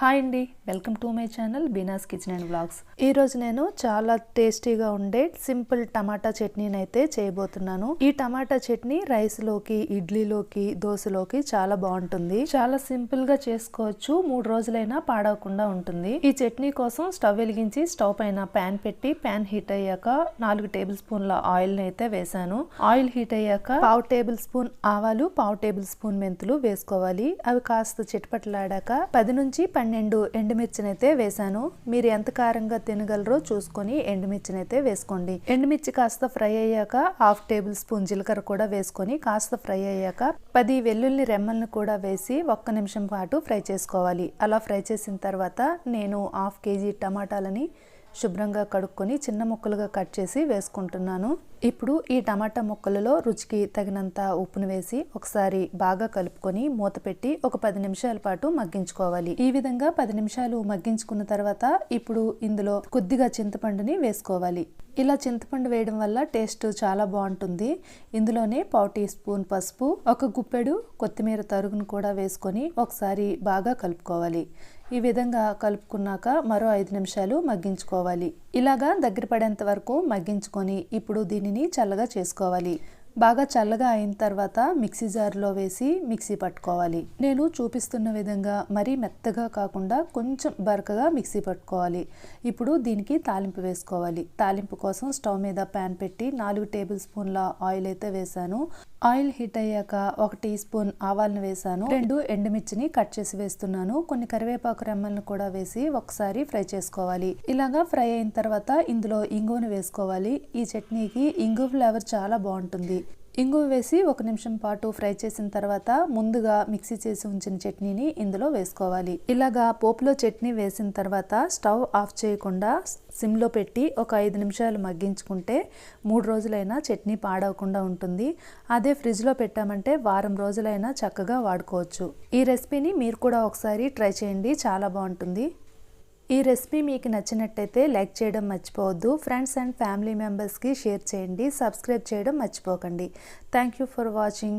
Hi అండి. Welcome to my channel Beena's kitchen and blogs. ఈరోజు నేను చాలా టేస్టీగా ఉండే సింపుల్ టమాటా చట్నీని అయితే చేయబోతున్నాను. ఈ టమాటా చట్నీ రైస్లోకి ఇడ్లీలోకి దోశలోకి చాలా బాగుంటుంది. చాలా సింపుల్గా చేసుకోవచ్చు. మూడు రోజులైనా పాడవకుండా ఉంటుంది. ఈ చట్నీ కోసం స్టవ్ వెలిగించి స్టవ్ పైన ప్యాన్ పెట్టి ప్యాన్ హీట్ అయ్యాక నాలుగు టేబుల్ స్పూన్ల ఆయిల్ని అయితే వేసాను. ఆయిల్ హీట్ అయ్యాక పావు టేబుల్ స్పూన్ ఆవాలు పావు టేబుల్ స్పూన్ మెంతులు వేసుకోవాలి. అవి కాస్త చిటపట్లాడాక పది నుంచి పన్నెండు ఎండుమిర్చినైతే వేశాను. వేసాను మీరు ఎంత కారంగా తినగలరో చూసుకొని ఎండుమిర్చినైతే వేసుకోండి. ఎండుమిర్చి కాస్త ఫ్రై అయ్యాక హాఫ్ టేబుల్ స్పూన్ జీలకర్ర కూడా వేసుకొని కాస్త ఫ్రై అయ్యాక పది వెల్లుల్లి రెమ్మల్ని కూడా వేసి ఒక్క నిమిషం పాటు ఫ్రై చేసుకోవాలి. అలా ఫ్రై చేసిన తర్వాత నేను హాఫ్ కేజీ టమాటాలని శుభ్రంగా కడుక్కొని చిన్న ముక్కలుగా కట్ చేసి వేసుకుంటున్నాను. ఇప్పుడు ఈ టమాటా ముక్కలలో రుచికి తగినంత ఉప్పును వేసి ఒకసారి బాగా కలుపుకొని మూత పెట్టి ఒక పది నిమిషాల పాటు మగ్గించుకోవాలి. ఈ విధంగా పది నిమిషాలు మగ్గించుకున్న తర్వాత ఇప్పుడు ఇందులో కొద్దిగా చింతపండుని వేసుకోవాలి. ఇలా చింతపండు వేయడం వల్ల టేస్ట్ చాలా బాగుంటుంది. ఇందులోనే పావు టీ స్పూన్ పసుపు ఒక గుప్పెడు కొత్తిమీర తరుగును కూడా వేసుకొని ఒకసారి బాగా కలుపుకోవాలి. ఈ విధంగా కలుపుకున్నాక మరో ఐదు నిమిషాలు మగ్గించుకోవాలి. ఇలాగా దగ్గర పడేంత వరకు మగ్గించుకొని ఇప్పుడు దీన్ని చల్లగా చేసుకోవాలి. బాగా చల్లగా అయిన తర్వాత మిక్సీ జార్లో వేసి మిక్సీ పట్టుకోవాలి. నేను చూపిస్తున్న విధంగా మరీ మెత్తగా కాకుండా కొంచెం బరకగా మిక్సీ పట్టుకోవాలి. ఇప్పుడు దీనికి తాలింపు వేసుకోవాలి. తాలింపు కోసం స్టవ్ మీద ప్యాన్ పెట్టి నాలుగు టేబుల్ స్పూన్ల ఆయిల్ అయితే వేసాను ఆయిల్ హీట్ అయ్యాక ఒక టీ స్పూన్ ఆవాలను వేసాను రెండు ఎండుమిర్చిని కట్ చేసి వేస్తున్నాను. కొన్ని కరివేపాకు రెమ్మలను కూడా వేసి ఒకసారి ఫ్రై చేసుకోవాలి. ఇలాగా ఫ్రై అయిన తర్వాత ఇందులో ఇంగువను వేసుకోవాలి. ఈ చట్నీకి ఇంగు ఫ్లేవర్ చాలా బాగుంటుంది. ఇంగువ వేసి ఒక నిమిషం పాటు ఫ్రై చేసిన తర్వాత ముందుగా మిక్సీ చేసి ఉంచిన చట్నీని ఇందులో వేసుకోవాలి. ఇలాగా పోపులో చట్నీ వేసిన తర్వాత స్టవ్ ఆఫ్ చేయకుండా సిమ్లో పెట్టి ఒక ఐదు నిమిషాలు మగ్గించుకుంటే మూడు రోజులైనా చట్నీ పాడవకుండా ఉంటుంది. అదే ఫ్రిడ్జ్లో పెట్టామంటే వారం రోజులైనా చక్కగా వాడుకోవచ్చు. ఈ రెసిపీని మీరు కూడా ఒకసారి ట్రై చేయండి. చాలా బాగుంటుంది. ఈ రెసిపీ మీకు నచ్చినట్టయితే లైక్ చేయడం మర్చిపోవద్దు. ఫ్రెండ్స్ అండ్ ఫ్యామిలీ మెంబర్స్కి షేర్ చేయండి. సబ్స్క్రైబ్ చేయడం మర్చిపోకండి. Thank you for watching